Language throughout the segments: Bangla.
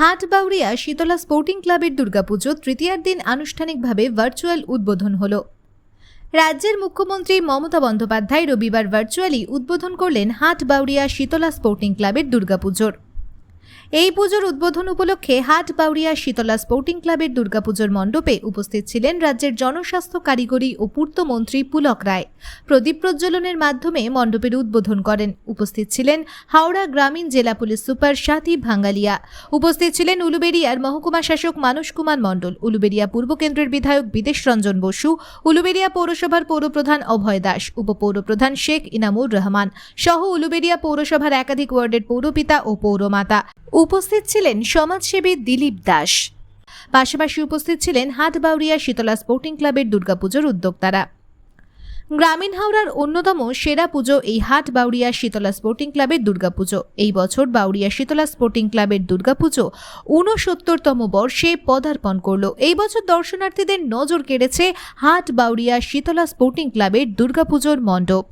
হাটবাউরিয়া শীতলা স্পোর্টিং ক্লাবের দুর্গাপুজো তৃতীয়ার দিন আনুষ্ঠানিকভাবে ভার্চুয়াল উদ্বোধন হল। রাজ্যের মুখ্যমন্ত্রী মমতা বন্দ্যোপাধ্যায় রবিবার ভার্চুয়ালি উদ্বোধন করলেন হাটবাউরিয়া শীতলা স্পোর্টিং ক্লাবের দুর্গাপুজোর। এই পুজোর উদ্বোধন উপলক্ষে হাটবাউরিয়া শীতলা স্পোর্টিং ক্লাবের দুর্গাপুজোর মণ্ডপে উপস্থিত ছিলেন রাজ্যের জনস্বাস্থ্য কারিগরি ও পূর্তমন্ত্রী পুলক রায়। প্রদীপ প্রজ্বলনের মাধ্যমে মণ্ডপের উদ্বোধন করেন। উপস্থিত ছিলেন হাওড়া গ্রামীণ জেলা পুলিশ সুপার সাথী ভাঙ্গালিয়া। উপস্থিত ছিলেন উলুবেড়িয়ার মহকুমা শাসক মানস কুমার মণ্ডল উলুবেড়িয়া পূর্ব কেন্দ্রের বিধায়ক বিদেশ রঞ্জন বসু উলুবেড়িয়া পৌরসভার পৌরপ্রধান অভয় দাস উপপৌরপ্রধান শেখ ইনামুর রহমান, সহ উলুবেড়িয়া পৌরসভার একাধিক ওয়ার্ডের পৌরপিতা ও পৌরমাতা। উপস্থিত ছিলেন সমাজসেবী দিলীপ দাস। পাশাপাশি উপস্থিত ছিলেন হাটবাউরিয়া শীতলা স্পোর্টিং ক্লাবের দুর্গাপুজোর উদ্যোক্তারা। গ্রামীণ হাওড়ার অন্যতম সেরা পুজো এই হাট বাউরিয়া শীতলা স্পোর্টিং ক্লাবের দুর্গাপুজো। এই বছর বাউরিয়া শীতলা স্পোর্টিং ক্লাবের দুর্গাপুজো ঊনসত্তরতম বর্ষে পদার্পণ করল। এই বছর দর্শনার্থীদের নজর কেড়েছে হাট বাউরিয়া শীতলা স্পোর্টিং ক্লাবের দুর্গাপুজোর মণ্ডপ।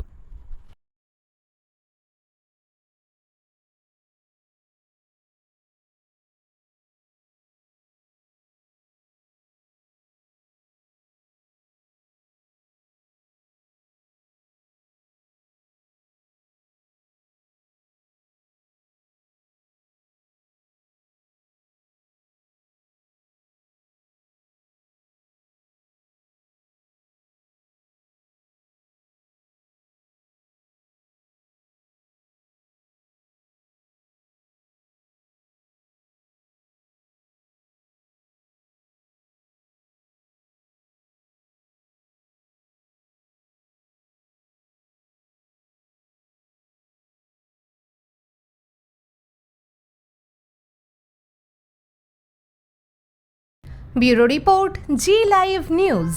Bureau report Zee live news